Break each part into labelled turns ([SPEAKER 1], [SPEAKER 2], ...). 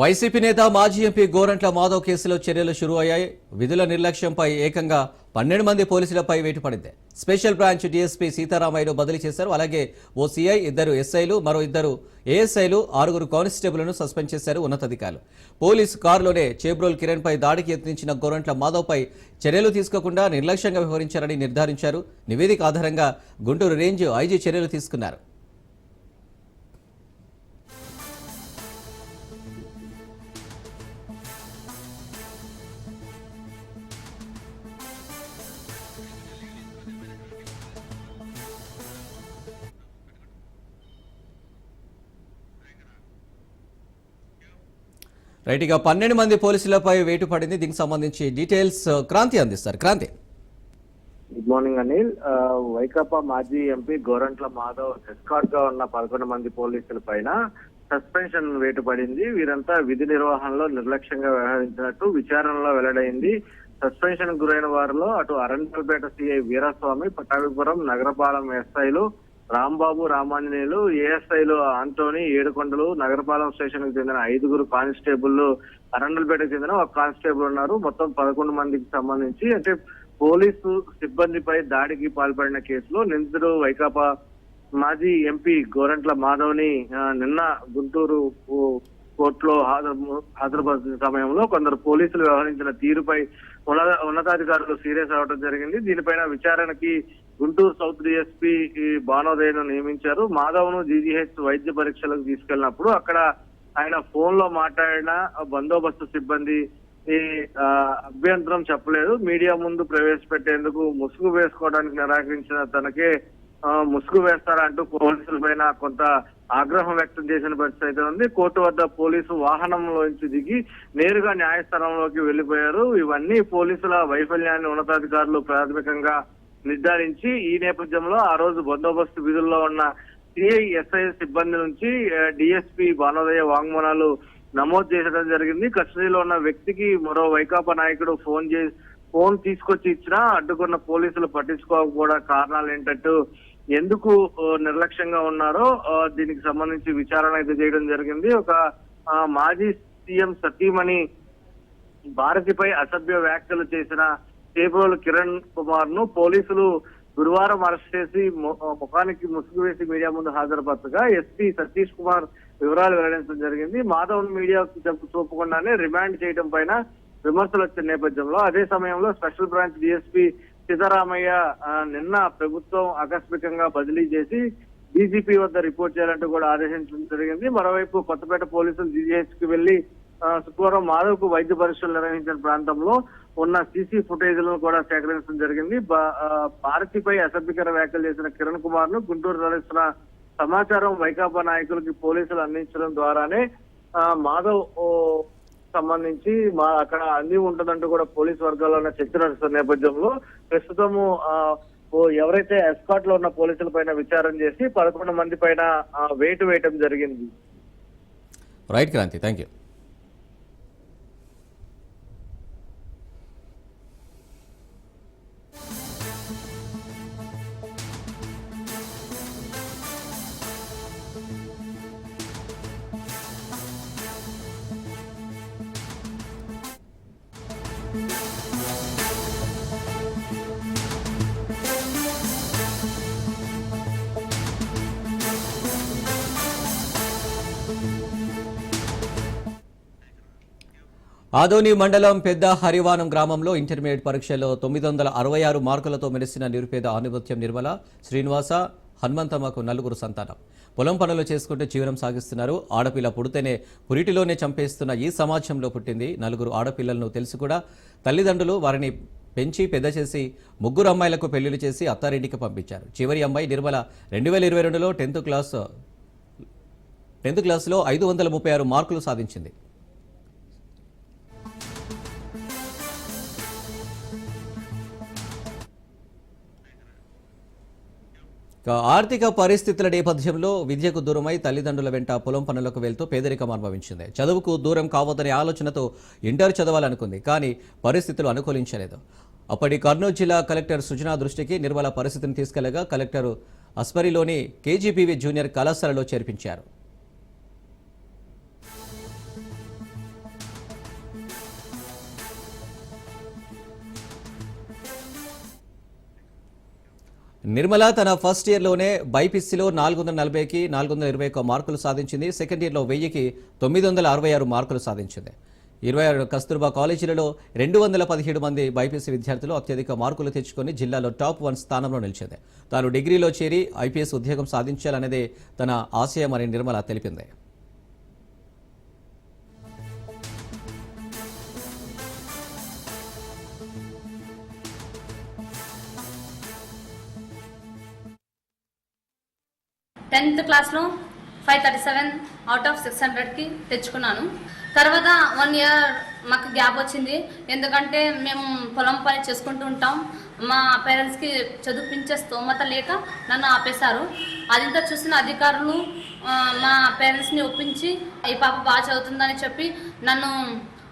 [SPEAKER 1] YCP నేత మాజీ MP Gorantla Madhav కేసులో చర్యలు షురు అయ్యాయి విధుల నిర్లక్ష్యంపై ఏకంగా పన్నెండు మంది పోలీసులపై వేటు పడింది. స్పెషల్ బ్రాంచ్ డీఎస్పీ సీతారామయ్యను బదిలీ చేశారు. అలాగే ఓ సీఐ ఇద్దరు ఎస్ఐలు మరో ఇద్దరు ఏఎస్ఐలు ఆరుగురు కానిస్టేబుల్ను సస్పెండ్ చేశారు ఉన్నతాధికారులు. పోలీసు కారులోనే చేబ్రోల్ కిరణ్పై దాడికి యత్నించిన గోరంట్ల మాధవ్పై చర్యలు తీసుకోకుండా నిర్లక్ష్యంగా వ్యవహరించారని నిర్ధారించారు. నివేదిక ఆధారంగా గుంటూరు రేంజ్ ఐజీ చర్యలు తీసుకున్నారు. రైట్ ఇక పన్నెండు మంది పోలీసులపై వేటు పడింది. దీనికి సంబంధించి డీటెయిల్స్ uh, క్రాంతి అందిస్తారు. క్రాంతి.
[SPEAKER 2] గుడ్ మార్నింగ్ అనిల్ ఆ, వైకాపా మాజీ ఎంపీ గోరంట్ల మాధవ్ ఎస్కాట్గా ఉన్న పదకొండు మంది పోలీసుల పైన సస్పెన్షన్ వేటు పడింది. వీరంతా విధి నిర్వహణలో నిర్లక్ష్యంగా వ్యవహరించినట్టు విచారణలో వెల్లడైంది. సస్పెన్షన్ గురైన వారిలో అటు అరండల్పేట సిఐ వీరస్వామి పట్టాభిపురం నగరపాలెం ఎస్ఐలు రాంబాబు రామాంజనేయులు ఏఎస్ఐలు ఆంటోనీ ఏడుకొండలు నగరపాలెం స్టేషన్కు చెందిన ఐదుగురు కానిస్టేబుల్ అరండల్పేటకు చెందిన ఒక కానిస్టేబుల్ ఉన్నారు. మొత్తం పదకొండు మందికి సంబంధించి అంటే పోలీసు సిబ్బందిపై దాడికి పాల్పడిన కేసులో నిందితుడు వైకాపా మాజీ ఎంపీ గోరంట్ల మాధవ్ని నిన్న గుంటూరు కోర్టులో హాజరు హాజరుపరిచిన సమయంలో కొందరు పోలీసులు వ్యవహరించిన తీరుపై ఉన్నత ఉన్నతాధికారులు సీరియస్ అవడం జరిగింది. దీనిపైన విచారణకి గుంటూరు సౌత్ డిఎస్పీ బానోదయను నియమించారు. మాధవ్ను జీజీహెచ్ వైద్య పరీక్షలకు తీసుకెళ్ళినప్పుడు అక్కడ ఆయన ఫోన్లో మాట్లాడిన బందోబస్తు సిబ్బంది ఈ ఆ, అభ్యంతరం చెప్పలేదు. మీడియా ముందు ప్రవేశపెట్టేందుకు ముసుగు వేసుకోవడానికి నిరాకరించిన తనకే ముసుగు వేస్తారంటూ పోలీసుల పైన కొంత ఆగ్రహం వ్యక్తం చేసిన పరిస్థితి అయితే ఉంది. కోర్టు వద్ద పోలీసు వాహనంలోంచి దిగి నేరుగా న్యాయస్థానంలోకి వెళ్ళిపోయారు ఇవన్నీ పోలీసుల వైఫల్యాన్ని ఉన్నతాధికారులు ప్రాథమికంగా నిర్ధారించి ఈ నేపథ్యంలో ఆ రోజు బందోబస్తు విధుల్లో ఉన్న సిఐ ఎస్ఐ సిబ్బంది నుంచి డిఎస్పీ బానోదయ వాంగ్మూలాలు నమోదు చేసడం జరిగింది. కస్టడీలో ఉన్న వ్యక్తికి మరో వైకాపా నాయకుడు ఫోన్ చేసి ఫోన్ తీసుకొచ్చి ఇచ్చినా అడ్డుకున్న పోలీసులు పట్టించుకోకపోవడం కారణాలు ఏంటంటూ ఎందుకు నిర్లక్ష్యంగా ఉన్నారో దీనికి సంబంధించి విచారణ అయితే చేయడం జరిగింది. ఒక మాజీ సీఎం సతీమణి భారతిపై అసభ్య వ్యాఖ్యలు చేసిన చేబ్రోలు కిరణ్ కుమార్ను పోలీసులు గురువారం అరెస్ట్ చేసి ముఖానికి ముసుగు వేసి మీడియా ముందు హాజరుపరచగా ఎస్పీ సతీష్ కుమార్ వివరాలు వెల్లడించడం జరిగింది. మాధవ్ మీడియాకు చూపకుండానే రిమాండ్ చేయడం పైన విమర్శలు వచ్చిన నేపథ్యంలో అదే సమయంలో స్పెషల్ బ్రాంచ్ డిఎస్పీ సీతారామయ్య నిన్న ప్రభుత్వం ఆకస్మికంగా బదిలీ చేసి డీజీపీ వద్ద రిపోర్ట్ చేయాలంటూ కూడా ఆదేశించడం జరిగింది. మరోవైపు కొత్తపేట పోలీసులు జీజీహెచ్కి వెళ్ళి శుక్రవారం మాధవ్కు వైద్య పరీక్షలు నిర్వహించిన ప్రాంతంలో ఉన్న సీసీ ఫుటేజ్లను కూడా సేకరించడం జరిగింది. భారతిపై అసభ్యకర వ్యాఖ్యలు చేసిన కిరణ్ కుమార్ను గుంటూరు తరలిస్తున్న సమాచారం వైకాపా నాయకులకి పోలీసులు అందించడం ద్వారానే ఆ, మాధవ్ ఓ, సంబంధించి మా అక్కడ అంది ఉంటుందంటూ కూడా పోలీస్ వర్గాల్లో ఉన్న చర్చ నడుస్తున్న నేపథ్యంలో. ప్రస్తుతము ఓ ఎవరైతే ఎస్కాట్లో ఉన్న పోలీసుల పైన విచారణ చేసి పదకొండు మంది పైన వేటు వేయటం జరిగింది.
[SPEAKER 1] Right Kranthi thank you Adoni మండలం పెద్ద హరివానం గ్రామంలో ఇంటర్మీడియట్ పరీక్షలో తొమ్మిది వందల అరవై ఆరు మార్కులతో మెరిసిన నిరుపేద ఆనుభత్యం నిర్మల శ్రీనివాస హనుమంతమ్మకు నలుగురు సంతానం. పొలం పనులు చేసుకుంటూ జీవనం సాగిస్తున్నారు. ఆడపిల్ల పుడితేనే పురిటిలోనే చంపేస్తున్న ఈ సమాజంలో పుట్టింది నలుగురు ఆడపిల్లలను తెలిసి కూడా తల్లిదండ్రులు వారిని పెంచి పెద్ద చేసి ముగ్గురు అమ్మాయిలకు పెళ్ళిళ్ళు చేసి అత్తారింటికి పంపించారు. చివరి అమ్మాయి నిర్మల రెండు వేల ఇరవై రెండులో టెన్త్ క్లాస్ టెన్త్ క్లాస్లో ఐదు వందల ముప్పై ఆరు మార్కులు సాధించింది. ఆర్థిక పరిస్థితుల నేపథ్యంలో విద్యకు దూరమై తల్లిదండ్రుల వెంట పొలం పనులకు వెళ్తూ పేదరికం అనుభవించింది. చదువుకు దూరం కావద్దనే ఆలోచనతో ఇంటర్ చదవాలనుకుంది కానీ పరిస్థితులు అనుకూలించలేదు. అప్పటి కర్నూలు జిల్లా కలెక్టర్ సుజనా దృష్టికి నిర్మల పరిస్థితిని తీసుకెళ్ళగా కలెక్టర్ అస్పరిలోని కేజీపీవీ జూనియర్ కళాశాలలో చేర్పించారు. నిర్మల తన ఫస్ట్ ఇయర్లోనే బైపీసీలో నాలుగు వందల నలభైకి నాలుగు వందల ఇరవై ఒక్క మార్కులు సాధించింది. సెకండ్ ఇయర్లో వెయ్యికి తొమ్మిది వందల అరవై ఆరు మార్కులు సాధించింది. ఇరవై ఆరు కస్తూర్బా కాలేజీలలో రెండు వందల పదిహేడు మంది బైపీసీ విద్యార్థులు అత్యధిక మార్కులు తెచ్చుకొని జిల్లాలో టాప్ వన్ స్థానంలో నిలిచింది. తాను డిగ్రీలో చేరి ఐపీఎస్ ఉద్యోగం సాధించాలనేదే తన ఆశయమని నిర్మల తెలిపింది.
[SPEAKER 3] టెన్త్ క్లాస్లో five thirty seven out of six హండ్రెడ్కి తెచ్చుకున్నాను. తర్వాత వన్ ఇయర్ మాకు గ్యాప్ వచ్చింది. ఎందుకంటే మేము పొలం పని చేసుకుంటూ ఉంటాం. మా పేరెంట్స్కి చదివించే స్తోమత లేక నన్ను ఆపేశారు. అదింతా చూసిన అధికారులు మా పేరెంట్స్ని ఒప్పించి ఈ పాప బాగా చదువుతుందని చెప్పి నన్ను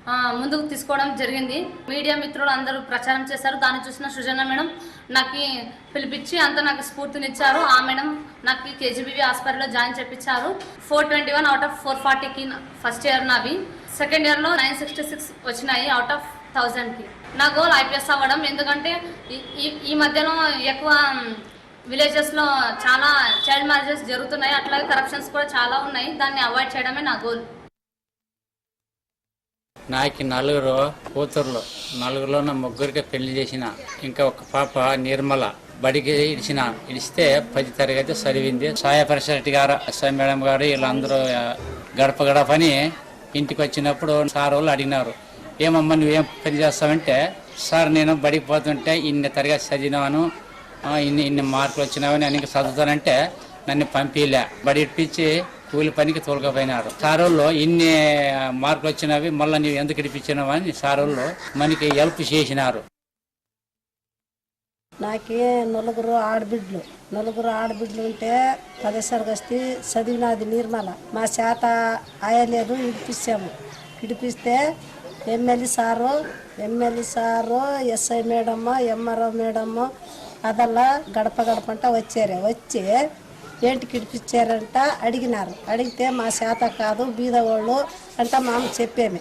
[SPEAKER 3] ముందుకు తీసుకోవడం జరిగింది. మీడియా మిత్రులు అందరూ ప్రచారం చేశారు. దాన్ని చూసిన సృజన మేడం నాకు పిలిపించి అంత నాకు స్ఫూర్తినిచ్చారు. ఆ మేడం నాకు కేజీబీవీ హాస్పిటల్లో జాయిన్ చేపించారు. Four twenty one out of four ఫార్టీకి ఫస్ట్ ఇయర్ నావి. సెకండ్ ఇయర్లో నైన్ సిక్స్టీ సిక్స్ వచ్చినాయి అవుట్ ఆఫ్ థౌజండ్కి నా గోల్ ఐపీఎస్ అవ్వడం. ఎందుకంటే ఈ- ఈ ఈ మధ్యలో ఎక్కువ విలేజెస్లో చాలా చైల్డ్ మ్యారేజెస్ జరుగుతున్నాయి. అట్లాగే కరప్షన్స్ కూడా చాలా ఉన్నాయి. దాన్ని అవాయిడ్ చేయడమే నా గోల్
[SPEAKER 4] నాకు నలుగురు కూతుర్లు. నలుగురులో ముగ్గురికి పెళ్ళి చేసిన. ఇంకా ఒక పాప నిర్మల. బడికి ఇడిచిన. ఇడిస్తే పది తరగతి చదివింది. సాయ పరిసరెడ్డి గారు ఎస్ఐ మేడం గారు వీళ్ళందరూ గడప గడపని ఇంటికి వచ్చినప్పుడు సార్ వాళ్ళు అడిగినారు. ఏమమ్మా నువ్వేం పని చేస్తావంటే సార్ నేను బడికి పోతుంటే ఇన్ని తరగతి చదివినాను. ఇన్ని ఇన్ని మార్కులు వచ్చినావని నేను చదువుతానంటే నన్ను పంపిలే బడి ఇప్పించి కూలి పనికి తోలుకపోయినారు సారోళ్ళు ఇన్ని మార్కులు వచ్చినవి మళ్ళీ నీవు ఎందుకు ఇడిపించినావు అని సారోళ్ళు మనకి హెల్ప్ చేసినారు.
[SPEAKER 5] నాకే నలుగురు ఆడబిడ్లు నలుగురు ఆడబిడ్లు ఉంటే పదేసారి వస్తే చదివినది నిర్మల. మా చేత ఆయలేదు ఇడిపిస్తాము ఇడిపిస్తే MLA sir MLA sir SI madam MRO madam అదల్లా గడప గడపంట వచ్చారు. వచ్చి ఏంటికి ఇడిపించారంట అడిగినారు. అడిగితే మా చేత కాదు బీదవాళ్ళు అంట మామ చెప్పేమే.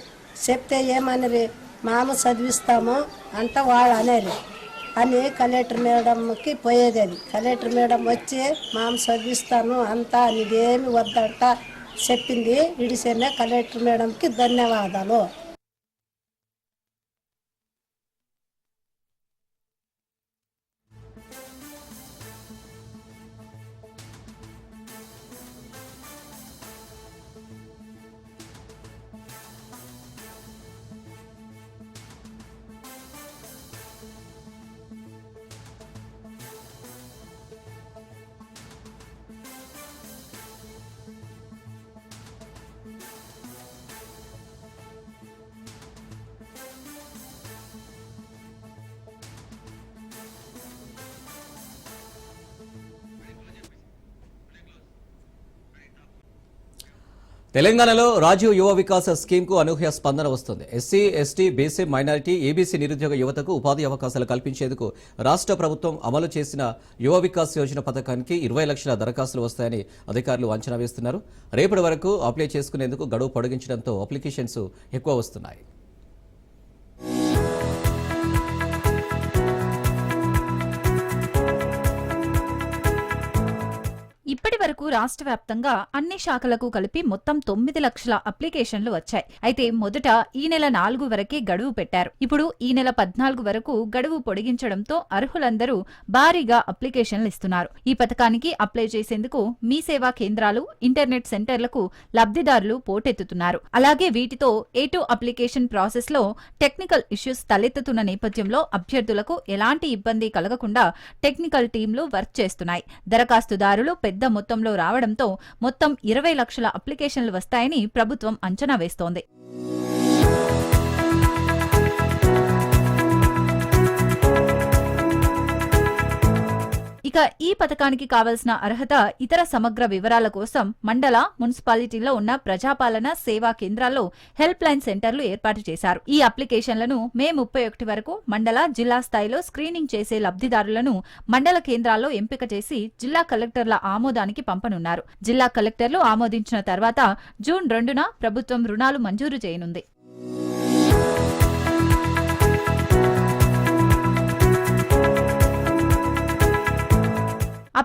[SPEAKER 5] చెప్తే ఏమని మామ చదివిస్తాము అంట వాళ్ళు అనేది అని కలెక్టర్ మేడంకి పోయేది అది. కలెక్టర్ మేడం వచ్చి మామ చదివిస్తాను అంతా నీదేమి వద్దంట చెప్పింది. ఇడిసేనే కలెక్టర్ మేడంకి ధన్యవాదాలు.
[SPEAKER 1] తెలంగాణలో రాజీవ్ యువ వికాస స్కీమ్కు అనూహ్య స్పందన వస్తుంది. SC ST BC minority ABC నిరుద్యోగ యువతకు ఉపాధి అవకాశాలు కల్పించేందుకు రాష్ట్ర ప్రభుత్వం అమలు చేసిన యువ వికాస్ యోజన పథకానికి ఇరవై లక్షల దరఖాస్తులు వస్తాయని అధికారులు అంచనా వేస్తున్నారు. రేపటి వరకు అప్లై చేసుకునేందుకు గడువు పొడిగించడంతో అప్లికేషన్స్ ఎక్కువ వస్తున్నాయి.
[SPEAKER 6] ఇప్పటి వరకు రాష్ట్ర వ్యాప్తంగా అన్ని శాఖలకు కలిపి మొత్తం తొమ్మిది లక్షల అప్లికేషన్లు వచ్చాయి. అయితే మొదట ఈ నెల నాలుగు వరకే గడువు పెట్టారు. ఇప్పుడు ఈ నెల పద్నాలుగు వరకు గడువు పొడిగించడంతో అర్హులందరూ భారీగా అప్లికేషన్లు ఇస్తున్నారు. ఈ పథకానికి అప్లై చేసేందుకు మీ సేవా కేంద్రాలు ఇంటర్నెట్ సెంటర్లకు లబ్ధిదారులు పోటెత్తుతున్నారు. అలాగే వీటితో ఏటూ అప్లికేషన్ ప్రాసెస్లో టెక్నికల్ ఇష్యూస్ తలెత్తుతున్న నేపథ్యంలో అభ్యర్థులకు ఎలాంటి ఇబ్బంది కలగకుండా టెక్నికల్ టీంలు వర్క్ చేస్తున్నాయి. దరఖాస్తుదారులు పెద్ద మొత్తంలో రావడంతో మొత్తం ఇరవై లక్షల అప్లికేషన్లు వస్తాయని ప్రభుత్వం అంచనా వేస్తోంది. ఇక ఈ పథకానికి కావలసిన అర్హత ఇతర సమగ్ర వివరాల కోసం మండల మున్సిపాలిటీలో ఉన్న ప్రజాపాలన సేవా కేంద్రాల్లో హెల్ప్ లైన్ సెంటర్లు ఏర్పాటు చేశారు. ఈ అప్లికేషన్లను మే ముప్పై ఒకటి వరకు మండల జిల్లా స్థాయిలో స్క్రీనింగ్ చేసే లబ్ధిదారులను మండల కేంద్రాల్లో ఎంపిక చేసి జిల్లా కలెక్టర్ల ఆమోదానికి పంపనున్నారు. జిల్లా కలెక్టర్లు ఆమోదించిన తర్వాత జూన్ రెండున ప్రభుత్వం రుణాలు మంజూరు చేయనుంది.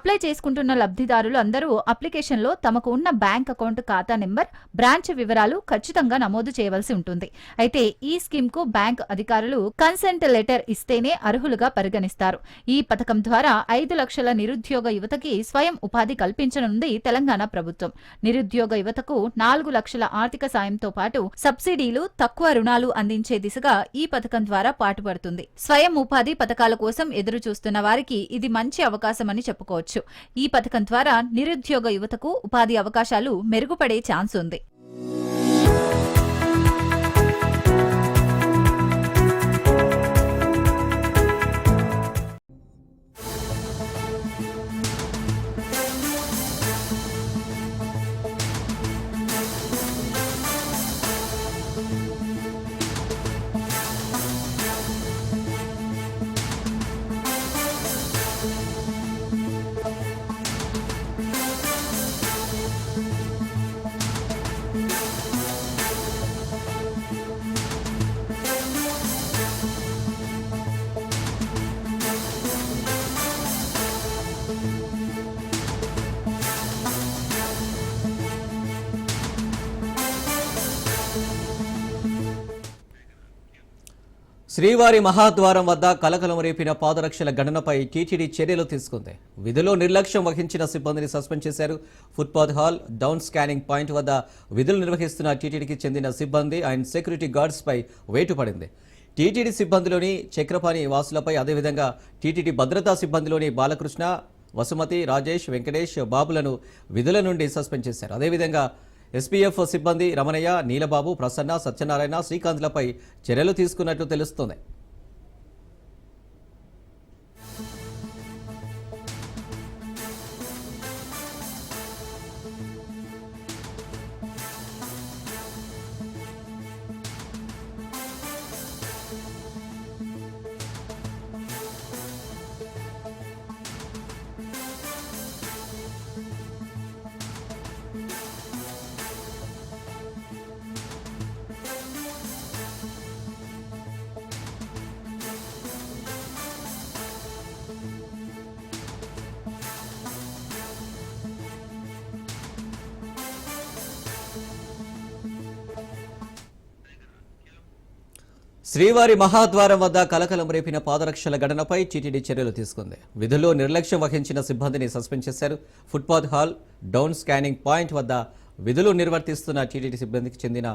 [SPEAKER 6] అప్లై చేసుకుంటున్న లబ్ధిదారులు అందరూ అప్లికేషన్లో తమకు ఉన్న బ్యాంక్ అకౌంట్ ఖాతా నెంబర్ బ్రాంచ్ వివరాలు ఖచ్చితంగా నమోదు చేయవలసి ఉంటుంది. అయితే ఈ స్కీమ్కు బ్యాంక్ అధికారులు కన్సెంట్ లెటర్ ఇస్తేనే అర్హులుగా పరిగణిస్తారు. ఈ పథకం ద్వారా ఐదు లక్షల నిరుద్యోగ యువతకి స్వయం ఉపాధి కల్పించనుంది తెలంగాణ ప్రభుత్వం. నిరుద్యోగ యువతకు నాలుగు లక్షల ఆర్థిక సాయంతో పాటు సబ్సిడీలు తక్కువ రుణాలు అందించే దిశగా ఈ పథకం ద్వారా పాటుపడుతుంది. స్వయం ఉపాధి పథకాల కోసం ఎదురు చూస్తున్న వారికి ఇది మంచి అవకాశమని చెప్పుకోవచ్చు. ఈ పథకం ద్వారా నిరుద్యోగ యువతకు ఉపాధి అవకాశాలు మెరుగుపడే ఛాన్స్ ఉంది.
[SPEAKER 1] శ్రీవారి మహాద్వారం వద్ద కలకలం రేపిన పాదరక్షల గణనపై టీటీడీ చర్యలు తీసుకుంది. విధిలో నిర్లక్ష్యం వహించిన సిబ్బందిని సస్పెండ్ చేశారు. Footpath hall down scanning point వద్ద విధులు నిర్వహిస్తున్న టీటీడీకి చెందిన సిబ్బంది అండ్ సెక్యూరిటీ గార్డ్స్పై వేటు పడింది. టీటీడీ సిబ్బందిలోని చక్రపాణి వాసులపై అదేవిధంగా టీటీడీ భద్రతా సిబ్బందిలోని బాలకృష్ణ వసుమతి రాజేష్ వెంకటేష్ బాబులను విధుల నుండి సస్పెండ్ చేశారు. అదేవిధంగా ఎస్పీఎఫ్ సిబ్బంది రమణయ్య నీలబాబు ప్రసన్న సత్యనారాయణ శ్రీకాంత్లపై చర్యలు తీసుకున్నట్లు తెలుస్తోంది. శ్రీవారి మహాద్వారం వద్ద కలకలం రేపిన పాదరక్షల ఘటనపై టీటీడీ చర్యలు తీసుకుంది. విధుల్లో నిర్లక్ష్యం వహించిన సిబ్బందిని సస్పెండ్ చేశారు. Footpath hall down scanning point వద్ద విధులు నిర్వర్తిస్తున్న టీటీడీ సిబ్బందికి చెందిన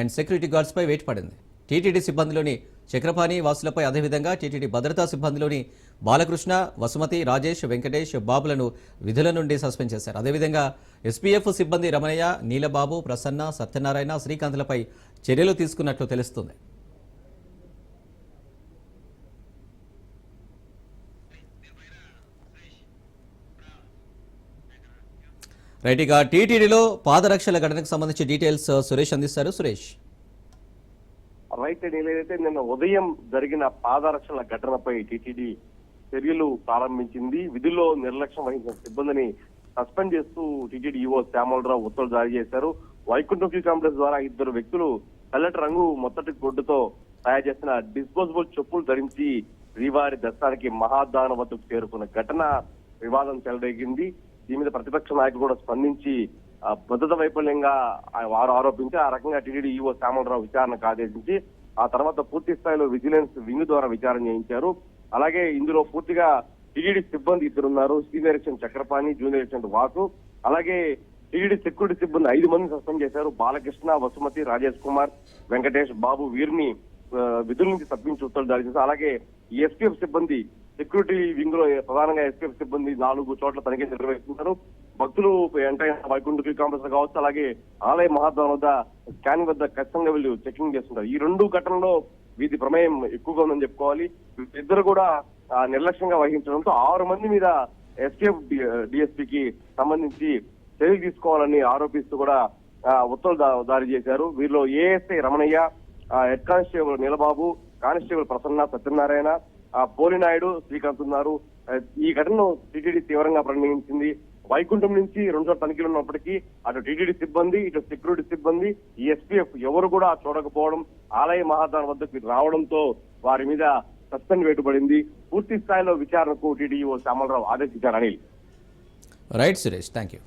[SPEAKER 1] అండ్ సెక్యూరిటీ గార్డ్స్పై వేటు పడింది. టీటీడీ సిబ్బందిలోని చక్రపాణి వాసులపై అదేవిధంగా టీటీడీ భద్రతా సిబ్బందిలోని బాలకృష్ణ వసుమతి రాజేష్ వెంకటేష్ బాబులను విధుల నుండి సస్పెండ్ చేశారు. అదేవిధంగా ఎస్పీఎఫ్ సిబ్బంది రమణయ్య నీలబాబు ప్రసన్న సత్యనారాయణ శ్రీకాంత్లపై చర్యలు తీసుకున్నట్లు తెలుస్తుంది. రైట్ ఇక టీటీడీలో పాదరక్షల ఘటనకు సంబంధించి డీటెయిల్స్ uh, సురేష్ అందిస్తారు. సురేష్.
[SPEAKER 7] రైట్ ఏదైతే నిన్న ఉదయం జరిగిన పాదరక్షల ఘటనపై టీటీడీ చర్యలు ప్రారంభించింది. విధుల్లో నిర్లక్ష్యం వహించిన సిబ్బందిని సస్పెండ్ చేస్తూ టీటీడీ ఈవో శ్యామలరావు ఉత్తర్వులు జారీ చేశారు. వైకుంఠం క్యూ కాంప్లెక్స్ ద్వారా ఇద్దరు వ్యక్తులు తెల్లటి రంగు మొత్తటి గొడ్డుతో తయారు చేసిన డిస్పోజబుల్ చెప్పులు ధరించి శ్రీవారి దర్శనానికి మహాదాన వద్దకు చేరుకున్న ఘటన వివాదం చెలరేగింది. దీని మీద ప్రతిపక్ష నాయకులు కూడా స్పందించి భద్రత వైఫల్యంగా వారు ఆరోపించి ఆ రకంగా టీడీడీ ఈవో శ్యామలరావు విచారణకు ఆదేశించి ఆ తర్వాత పూర్తి స్థాయిలో విజిలెన్స్ వింగ్ ద్వారా విచారణ చేయించారు. అలాగే ఇందులో పూర్తిగా టీడీడీ సిబ్బంది ఇద్దరు ఉన్నారు సీనియర్ ఎక్షన్ చక్రపాణి జూనియర్ ఎక్షన్ వాసు. అలాగే టీడీడీ సెక్యూరిటీ సిబ్బంది ఐదు మంది సస్పెండ్ చేశారు. బాలకృష్ణ వసుమతి రాజేష్ కుమార్ వెంకటేష్ బాబు వీరిని విధుల నుంచి తప్పించి ఉత్తర్వులు జారీ చేశారు. అలాగే ఎస్పీఎఫ్ సిబ్బంది సెక్యూరిటీ వింగ్లో ప్రధానంగా ఎస్పీఎఫ్ సిబ్బంది నాలుగు చోట్ల తనిఖీ నిర్వహిస్తున్నారు. భక్తులు ఎంటైన వైకుంఠ కాంప్లెక్స్ కావచ్చు అలాగే ఆలయ మహాద్వారం వద్ద స్కానింగ్ వద్ద ఖచ్చితంగా వీళ్ళు చెకింగ్ చేస్తున్నారు ఈ రెండు ఘటనలో వీటి ప్రమేయం ఎక్కువగా ఉందని చెప్పుకోవాలి. ఇద్దరు కూడా నిర్లక్ష్యంగా వహించడంతో ఆరు మంది మీద ఎస్కేఫ్ డిఎస్పీకి సంబంధించి చర్యలు తీసుకోవాలని ఆరోపిస్తూ కూడా ఉత్తర్వులు దారి చేశారు. వీరిలో ASI Ramanaiah head constable Neelababu constable Prasanna Satyanarayana ఆ, పోలినాయుడు శ్రీకాంత్ ఉన్నారు ఈ ఘటనను టీటీడీ తీవ్రంగా పరిగణించింది వైకుంఠం నుంచి రెండు చోట్ల తనిఖీలు ఉన్నప్పటికీ అటు టీటీడీ సిబ్బంది ఇటు సెక్యూరిటీ సిబ్బంది ఎస్పీఎఫ్ ఎవరు కూడా చూడకపోవడం ఆలయ మహాదాన్ వద్దకు రావడంతో వారి మీద సస్పెండ్ వేటుపడింది పూర్తి స్థాయిలో విచారణకు టీడీఓ శ్యామలరావు ఆదేశించారు. Anil.
[SPEAKER 1] Right Suresh thank you